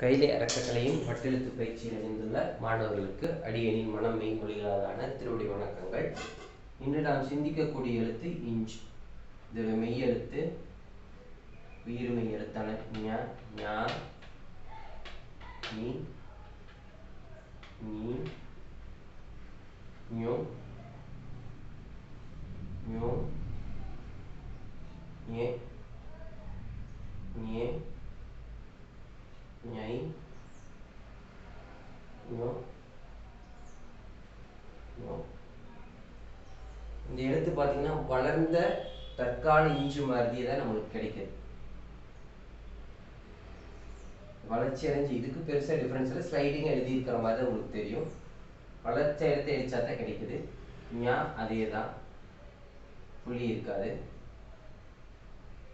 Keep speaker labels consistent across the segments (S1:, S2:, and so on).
S1: கைலை அறக்கட்டளையும் வட்டெழுத்து பயிற்சியில் இணைந்துள்ள மாணவர்களுக்கு அடியனின் மனம் மெய்மொழிகளான திருவடி வணக்கங்கள். இன்று நாம் சிந்திக்கக்கூடிய எழுத்து இஞ்ச். இதில் மெய்யெழுத்து உயிர்மெய் எழுத்தான ஞா ஞா நீ நீ ஞோ ஞோ ஏ ஞே ஞை ஞோ ஞோ இந்த எழுத்து பார்த்தீங்கன்னா வளர்ந்த தற்கால இஞ்சு மாதிரி தான் நம்மளுக்கு கிடைக்குது. வளர்ச்சி அடைஞ்சு இதுக்கு பெருசாக டிஃப்ரென்ஸ் இல்லை. ஸ்லைடிங் எழுதியிருக்கிற மாதிரி தான் உங்களுக்கு தெரியும். வளர்ச்சி எழுத்து எழுச்சா தான் கிடைக்குது. ஞா அதே தான். புள்ளி இருக்காது.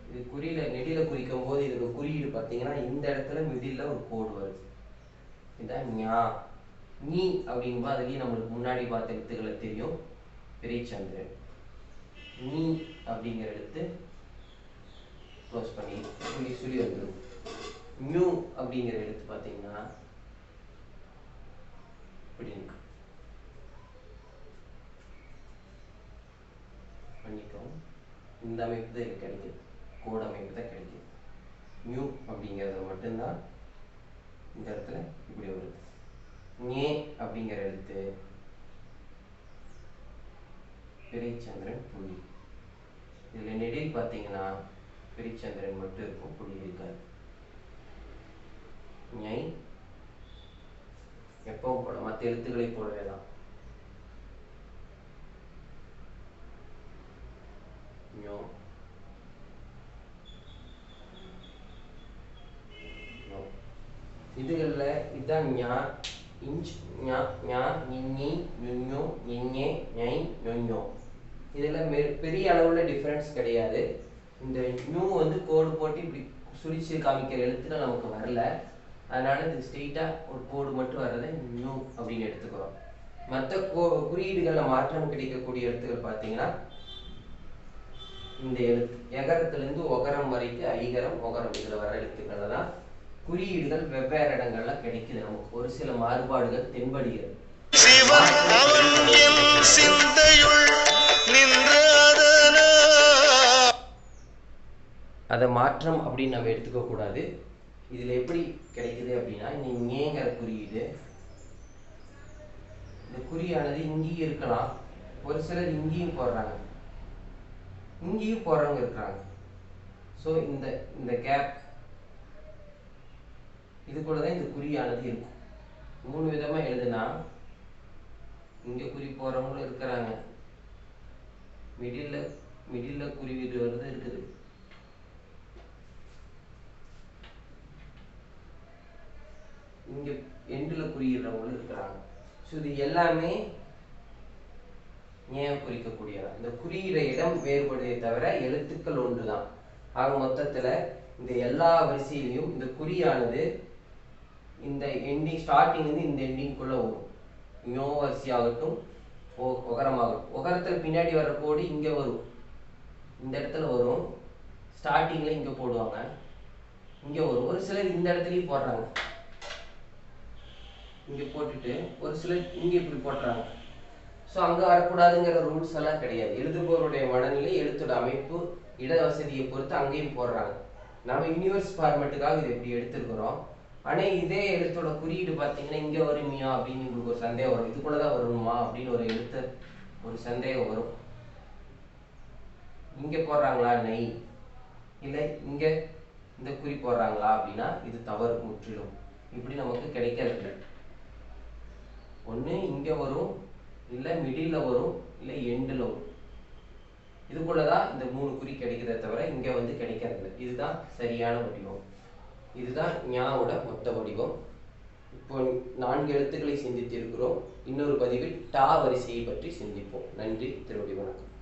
S1: இது குறியில நெடியில குறிக்கும் போது இதோட குறியீடு பார்த்தீங்கன்னா இந்த இடத்துல மிடில் ஒரு கோடு வருது. இதான் ஞா. நீ அப்படிங்கும்போது அதுலேயும் நம்மளுக்கு முன்னாடி பார்த்த எழுத்துக்களை தெரியும். பெரியச்சந்திரன். நீ அப்படிங்கிற எழுத்து க்ளோஸ் பண்ணி சொல்லி சொல்லி வந்துடும் நியூ அப்படிங்கிற எழுத்து பார்த்தீங்கன்னா இப்படி இருக்கு. பண்ணிக்கவும் இந்த அமைப்பு தான் எனக்கு கிடைக்குது. கோடு அமைப்பு தான் கிடைக்கும் நியூ அப்படிங்கிறது மட்டும்தான் இந்த இடத்துல இப்படி வருது ஞே அப்படிங்கிற எழுத்து. பிரிச்சந்திரன் புள்ளி இதில் நெடில் பார்த்தீங்கன்னா பிரிச்சந்திரன் மட்டும் இருக்கும் புள்ளி இருக்காது. ஞை எப்பவும் போல மற்ற எழுத்துக்களை போலவே தான். ஞோ. இதுதான் ஞா இஞ்ச் ஞா ஞா ஞி ஞுஞோ ஞே ஞை ஞொஞோ இதில் மெ பெரிய அளவில் டிஃப்ரென்ஸ் கிடையாது. இந்த நியூ வந்து கோடு போட்டு இப்படி சுழிச்சு காமிக்கிற எழுத்துல நமக்கு வரல. அதனால இது ஸ்ட்ரெயிட்டாக ஒரு கோடு மட்டும் வர்றதை நியூ அப்படின்னு எடுத்துக்கிறோம். மற்ற கோ குறியீடுகளில் மாற்றம் கிடைக்கக்கூடிய எழுத்துக்கள் பார்த்தீங்கன்னா இந்த எழுத்து எகரத்துலேருந்து ஒகரம் வரைக்கும் ஐகரம் ஒகரம் இதில் வர எழுத்துக்களை தான் குறியீடுகள் வெவ்வேறு இடங்கள்ல கிடைக்குது. நமக்கு ஒரு சில மாறுபாடுகள் தென்படுகிறது. அதை மாற்றம் அப்படின்னு நம்ம எடுத்துக்க கூடாது. இதில் எப்படி கிடைக்குது அப்படின்னா இந்த ஞேங்கிற குறியீடு. இந்த குறியானது இங்கேயும் இருக்கலாம். ஒரு சிலர் இங்கேயும் போடுறாங்க. இங்கேயும் போடுறவங்க இருக்கிறாங்க. ஸோ இந்த இந்த கேப் இது கூட தான் இந்த குறியானது இருக்கும். மூணு விதமா எழுதுனா இங்க குறி போறவங்களும் இருக்கிறாங்க. மிடில்ல மிடில்ல குறியீடு வருது இருக்குது. இங்க எண்டில் குறியிடுறவங்களும் இருக்கிறாங்க. ஸோ இது எல்லாமே ஏன் குறிக்கக்கூடியதா? இந்த குறியிற இடம் வேறுபடுதே தவிர எழுத்துக்கள் ஒன்றுதான். ஆக மொத்தத்துல இந்த எல்லா வரிசையிலையும் இந்த குறியானது இந்த எண்டிங் ஸ்டார்டிங் வந்து இந்த எண்டிங்குள்ளே வரும் ஞோ வரிசையாகட்டும் ஓ ஒகரமாகட்டும். ஒகரத்தில் பின்னாடி வர்ற கோடு இங்க வரும். இந்த இடத்துல வரும். ஸ்டார்டிங்கில் இங்க போடுவாங்க. இங்க வரும். ஒரு சிலர் இந்த இடத்துலயும் போடுறாங்க. இங்க போட்டுட்டு ஒரு சிலர் இங்க இப்படி போடுறாங்க. ஸோ அங்க வரக்கூடாதுங்கிற ரூல்ஸ் எல்லாம் கிடையாது. எழுதுபவருடைய மனநிலை எழுத்தோட அமைப்பு இட வசதியை பொறுத்து அங்கேயும் போடுறாங்க. நம்ம யூனிவர்ஸ் ஃபார்மெட்டுக்காக இதை இப்படி எடுத்திருக்கிறோம். ஆனா இதே எழுத்தோட குறியீடு பார்த்தீங்கன்னா இங்க வருமியா அப்படின்னு உங்களுக்கு ஒரு சந்தேகம் வரும். இதுக்குள்ள தான் வரணுமா அப்படின்னு ஒரு எழுத்து ஒரு சந்தேகம் வரும். இங்க போடுறாங்களா நெய்? இல்லை இங்க இந்த குறி போடுறாங்களா அப்படின்னா இது தவறு முற்றிலும். இப்படி நமக்கு கிடைக்கிறது இல்லை இங்க வரும் இல்லை மிடில்ல வரும் இல்லை எண்டில் வரும். இதுக்குள்ளதான் இந்த மூணு குறி கிடைக்கிறத தவிர இங்க வந்து கிடைக்கிறது இதுதான் சரியான வடிவம். இதுதான் ஞாவோட மொத்த வடிவம். இப்போ நான்கு எழுத்துக்களை சிந்தித்திருக்கிறோம். இன்னொரு பதிவில் டா வரிசையை பற்றி சிந்திப்போம். நன்றி திருவடி வணக்கம்.